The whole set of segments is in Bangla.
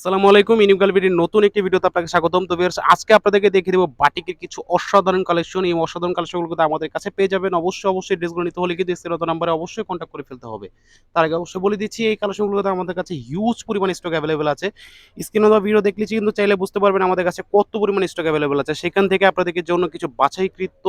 আসসালামু আলাইকুম ইনিউকাল ভিডিওর নতুন একটি ভিডিওতে আপনাকে স্বাগতম। তো viewers, আজকে আপনাদেরকে দেখিয়ে দেবো বাটিকের কিছু অসাধারণ কালেকশন এই অসাধারণ কালেকশনগুলো আমাদের কাছে পেয়ে যাবেন। অবশ্যই অবশ্যই ড্রেসগুলো নিতে হলে কিন্তু স্ক্রিনত নাম্বারে অবশ্যই কন্ট্যাক্ট করে ফেলতে হবে। তার আগে অবশ্যই বলে দিচ্ছি এই কালেকশনগুলোতে আমাদের কাছে হিউজ পরিমাণ স্টক অ্যাভেলেবেল আছে। স্ক্রিনে দেওয়া ভিডিও দেখলে কিন্তু চাইলে বুঝতে পারবেন আমাদের কাছে কত পরিমাণ স্টক অ্যাভেলেবেল আছে। সেখান থেকে আপনাদেরকে জন্য কিছু বাছাইকৃত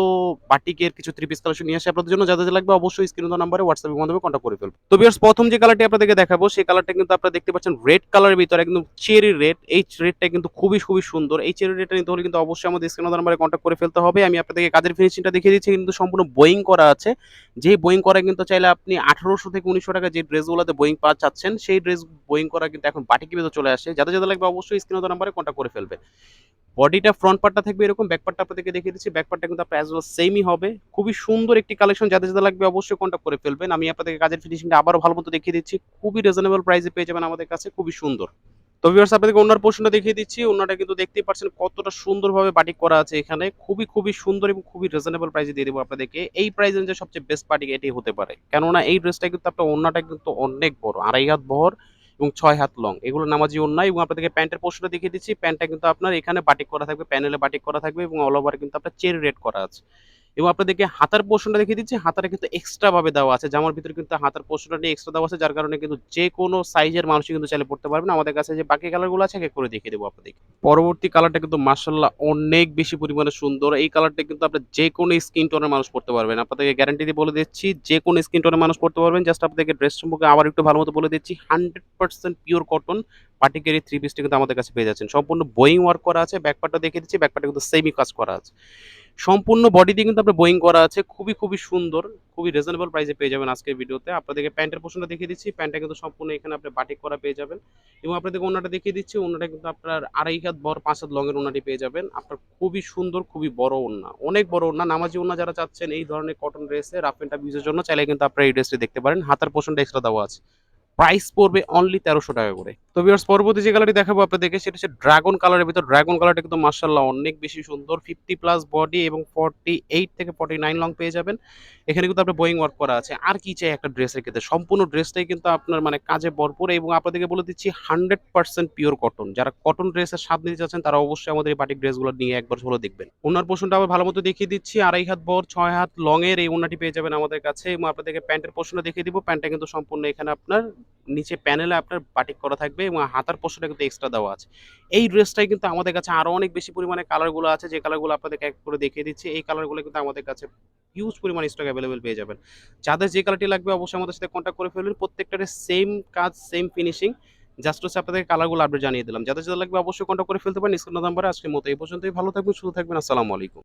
বাটিকের কিছু থ্রি পিস কালেকশন নিয়ে আসে আপনাদের জন্য। যাদের লাগবে অবশ্যই স্ক্রিনে দেওয়া নাম্বারে হোয়াটসঅ্যাপের মাধ্যমে কন্ট্যাক্ট করে ফেলবে তো বিয়ার্স প্রথম যে কালারটি আপনাদেরকে দেখাবো সেই কালারটা কিন্তু আপনারা দেখতে পাচ্ছেন রেড কালারের ভিতরে একদম চেরি রেড এই রেডটা কিন্তু খুবই খুবই সুন্দর। এই চেরি রেডটা নিতে হলে কিন্তু অবশ্যই আমাদের স্ক্রিনে নাম্বারে কন্ট্যাক্ট করে ফেলতে হবে। আমি আপনাদেরকে কাজের ফিনিশিংটা দেখিয়ে দিচ্ছি, কিন্তু সম্পূর্ণ বোয়িং করা আছে। যেই বোয়িং করা কিন্তু চাইলে আপনি আঠারোশো থেকে উনিশশো টাকা যে ড্রেসগুলোতে বোয়িং পাওয়া চাচ্ছেন, সেই ড্রেস বোয়িং করা কিন্তু এখন বাটিকি ভিতরে চলে আসে। যাদের যাদের লাগবে অবশ্যই স্ক্রিনে নাম্বারে কন্ট্যাক্ট করে ফেলবে। বডিটা ফ্রন্ট পার্টটা থাকবে এরকম ব্যাক পার্টটা আপনাদেরকে দেখিয়ে দিচ্ছি। ব্যাক পার্টটা কিন্তু আপনার অ্যাজ ওয়েল সেমই হবে। খুবই সুন্দর একটি কালেকশন যাদের যাদের লাগবে অবশ্যই কন্ট্যাক্ট করে ফেলবেন। আমি আপনাদেরকে কাজের ফিনিশিংটা আবারও ভালো মতো দেখিয়ে দিচ্ছি। খুবই রিজনেবল প্রাইসে পেয়ে যাবেন আমাদের কাছে। খুবই সুন্দর। তো ভিউয়ার্স আপনাদেরকে ওনার পোর্শনটা দেখিয়ে দিচ্ছি। ওনাটা কিন্তু দেখতেই পাচ্ছেন কতটা সুন্দরভাবে বাটিক করা আছে এখানে। খুবই খুবই সুন্দর এবং খুবই রিজনেবল প্রাইসে দিয়ে দেবো আপনাদেরকে। এই প্রাইস রেঞ্জে সবচেয়ে বেস্ট পার্টি এটাই হতে পারে। কেননা এই ড্রেসটা কিন্তু আপনার ওনাটা কিন্তু অনেক বড়, আড়াই হাত বহর এবং ছয় হাত লং এগুলো নামাজি ওন্না এবং আপনাদেরকে প্যান্টের পোর্শনটা দেখিয়ে দিচ্ছি। প্যান্টটা কিন্তু আপনার এখানে বাটিক করা থাকবে প্যানেলে বাটিক করা থাকবে এবং অল ওভার কিন্তু আপনার চেরি রেড করা আছে। এবং আপনাদেরকে হাতার পোর্শনটা দেখিয়ে দিচ্ছি, হাতাটা কিন্তু এক্সট্রা ভাবে দেওয়া আছে। জামার ভিতরে কিন্তু হাতার পোর্শনটা নিয়ে এক্সট্রা দেওয়া আছে, যার কারণে কিন্তু যে কোনো সাইজের মানুষই কিন্তু চাইলে পড়তে পারবেন আমাদের কাছে যে বাকি কালারগুলো আছে করে দেখিয়ে দেবো আপনাদেরকে। পরবর্তী কালারটা কিন্তু মার্শাল্লাহ অনেক বেশি পরিমাণে সুন্দর। এই কালারটা কিন্তু আপনার যে কোনো স্কিন টোনের মানুষ পড়তে পারবেন। আপনাদেরকে গ্যারান্টি দিয়ে বলে দিচ্ছি, যে কোনো স্কিন টোনের মানুষ পড়তে পারবেন। জাস্ট আপনাদেরকে ড্রেস সম্পর্কে আবার একটু ভালো মতো বলে দিচ্ছি হান্ড্রেড পার্সেন্ট পিওর কটন পার্টিকের থ্রি পিসটি কিন্তু আমাদের কাছে পেয়ে যাচ্ছেন। সম্পূর্ণ বোয়িং ওয়ার্ক করা আছে ব্যাকপার্টটা দেখিয়ে দিচ্ছি ব্যাকপার্টটা কিন্তু সেমি কাজ করা আছে। সম্পূর্ণ বডি দিয়ে কিন্তু আপনার বোয়িং করা আছে। খুবই খুবই সুন্দর, খুবই রিজনেবল প্রাইসে পেয়ে যাবেন আজকের ভিডিওতে আপনাদেরকে প্যান্টের পোর্শনটা দেখিয়ে দিচ্ছি। প্যান্টটা কিন্তু সম্পূর্ণ এখানে আপনি বাটিক করা পেয়ে যাবেন। এবং আপনাদেরকে ওনাটা দেখিয়ে দিচ্ছি। ওনাটা কিন্তু আপনার আড়াই হাত বড়, পাঁচ হাত লংয়ের ওনাটি পেয়ে যাবেন। আপনার খুবই সুন্দর, খুবই বড় ওনা অনেক বড় ওনা নামাজি ওনা যারা চাচ্ছেন, এই ধরনের কটন ড্রেসে রাফ অ্যান্ড টাফ জন্য চাইলে কিন্তু আপনারা এই ড্রেসটি দেখতে পারেন। হাতার পোর্শনটা এক্সট্রা দেওয়া আছে। প্রাইস পড়বে অনলি তেরোশো টাকা করে। তো ভিউয়ার্স পরবর্তী যে কালারটি দেখাবো আপনাদেরকে, সেটা হচ্ছে ড্রাগন কালারের ভিতর। ড্রাগন কালারটা কিন্তু মার্শাল্লাহ অনেক বেশি সুন্দর। ফিফটি প্লাস বডি এবং ফর্টি এইট থেকে ফর্টি নাইন লং পেয়ে যাবেন। এখানে কিন্তু আপনার বোয়িং ওয়ার্ক করা আছে। আর কি চাই একটা ড্রেসের ক্ষেত্রে? সম্পূর্ণ ড্রেসটাই কিন্তু আপনার মানে কাজে ভরপুর এবং আপনাদেরকে বলে দিচ্ছি হান্ড্রেড পার্সেন্ট পিওর কটন যারা কটন ড্রেসের স্বাদ নিতে চাচ্ছেন, তারা অবশ্যই আমাদের এই বাটিক ড্রেসগুলো নিয়ে একবার হলো দেখবেন। ওনার পোষণটা আবার ভালো মতো দেখিয়ে দিচ্ছি। আড়াই হাত বর ছয় হাত লং এর এই ওনাটি পেয়ে যাবেন আমাদের কাছে এবং আপনাদেরকে প্যান্টের পোর্শনটা দেখিয়ে দিব। প্যান্টটা কিন্তু সম্পূর্ণ এখানে আপনার নিচে প্যানেলে আপনার বাটিক করা থাকবে এবং হাতার পোর্শনটা কিন্তু এক্সট্রা দেওয়া আছে। এই ড্রেসটাই কিন্তু আমাদের কাছে আরও অনেক বেশি পরিমাণে কালারগুলো আছে, যে কালারগুলো আপনাদেরকে এক করে দেখিয়ে দিচ্ছি, এই কালারগুলো কিন্তু আমাদের কাছে হিউজ পরিমাণ স্টক অ্যাভেলেবেল পেয়ে যাবেন। যাদের যে কালারটি লাগবে অবশ্যই আমাদের সাথে কন্ট্যাক্ট করে ফেলবেন প্রত্যেকটারে সেম কাজ সেম ফিনিশিং জাস্ট হচ্ছে আপনাদের কালারগুলো আপডেট জানিয়ে দিলাম। যাদের যাদের লাগবে অবশ্যই কন্ট্যাক্ট করে ফেলতে পারেন, স্ক্রিন নাম্বারে আজকের মতো এই পর্যন্তই, ভালো থাকবেন, সুস্থ থাকবেন, আসসালামু আলাইকুম।